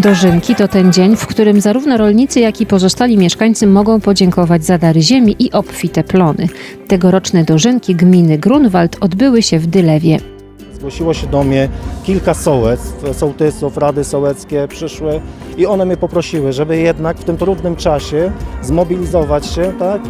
Dożynki to ten dzień, w którym zarówno rolnicy, jak i pozostali mieszkańcy mogą podziękować za dary ziemi i obfite plony. Tegoroczne dożynki gminy Grunwald odbyły się w Dylewie. Zgłosiło się do mnie kilka sołectw, sołtysów, rady sołeckie przyszły i one mnie poprosiły, żeby jednak w tym trudnym czasie zmobilizować się, tak?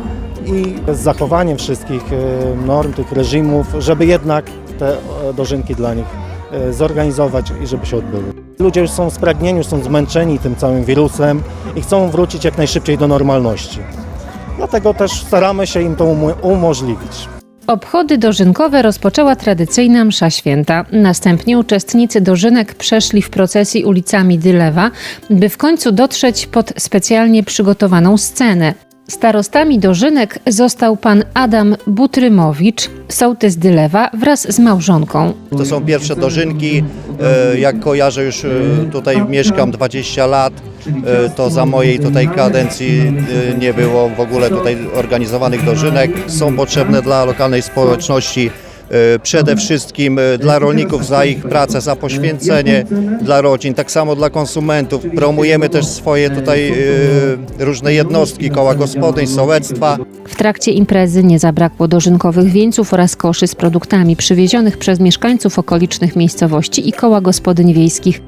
I z zachowaniem wszystkich e, norm, tych reżimów, żeby jednak te e, dożynki dla nich zorganizować i żeby się odbyły. Ludzie już są spragnieni, już są zmęczeni tym całym wirusem i chcą wrócić jak najszybciej do normalności. Dlatego też staramy się im to umo- umożliwić. Obchody dożynkowe rozpoczęła tradycyjna msza święta. Następnie uczestnicy dożynek przeszli w procesji ulicami Dylewa, by w końcu dotrzeć pod specjalnie przygotowaną scenę. Starostami dożynek został pan Adam Butrymowicz, sołtys Dylewa wraz z małżonką. To są pierwsze dożynki. E, Jak kojarzę, już e, tutaj mieszkam 20 lat. E, To za mojej tutaj kadencji nie było w ogóle tutaj organizowanych dożynek. Są potrzebne dla lokalnej społeczności. E, Przede wszystkim e, dla rolników za ich pracę, za poświęcenie dla rodzin, tak samo dla konsumentów. Promujemy też swoje tutaj e, różne jednostki, koła gospodyń, sołectwa. W trakcie imprezy nie zabrakło dożynkowych wieńców oraz koszy z produktami przywiezionych przez mieszkańców okolicznych miejscowości i koła gospodyń wiejskich.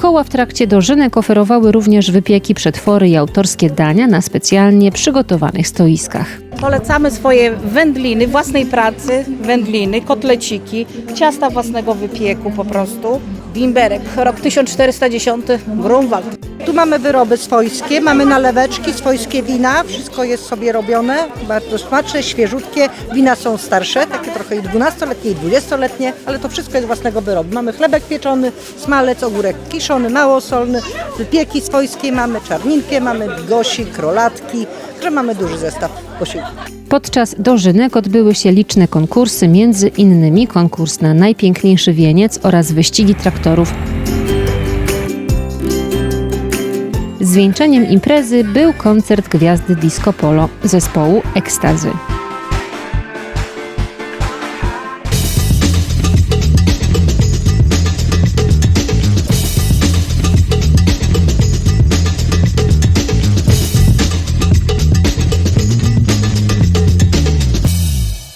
Koła w trakcie dożynek oferowały również wypieki, przetwory i autorskie dania na specjalnie przygotowanych stoiskach. Polecamy swoje wędliny, własnej pracy, wędliny, kotleciki, ciasta własnego wypieku po prostu. Bimberek, rok 1410, Grunwald. Tu mamy wyroby swojskie, mamy naleweczki, swojskie wina, wszystko jest sobie robione, bardzo smaczne, świeżutkie. Wina są starsze, takie trochę i 12-letnie, i 20-letnie, ale to wszystko jest własnego wyrobu. Mamy chlebek pieczony, smalec, ogórek kiszony, małosolny, wypieki swojskie mamy, czarninkę, mamy bigosik, rolatki, że mamy duży zestaw posiłków. Podczas dożynek odbyły się liczne konkursy, między innymi konkurs na najpiękniejszy wieniec oraz wyścigi traktorów. Zwieńczeniem imprezy był koncert gwiazdy disco polo zespołu Ekstazy.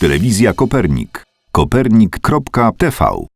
Telewizja Kopernik. Kopernik.tv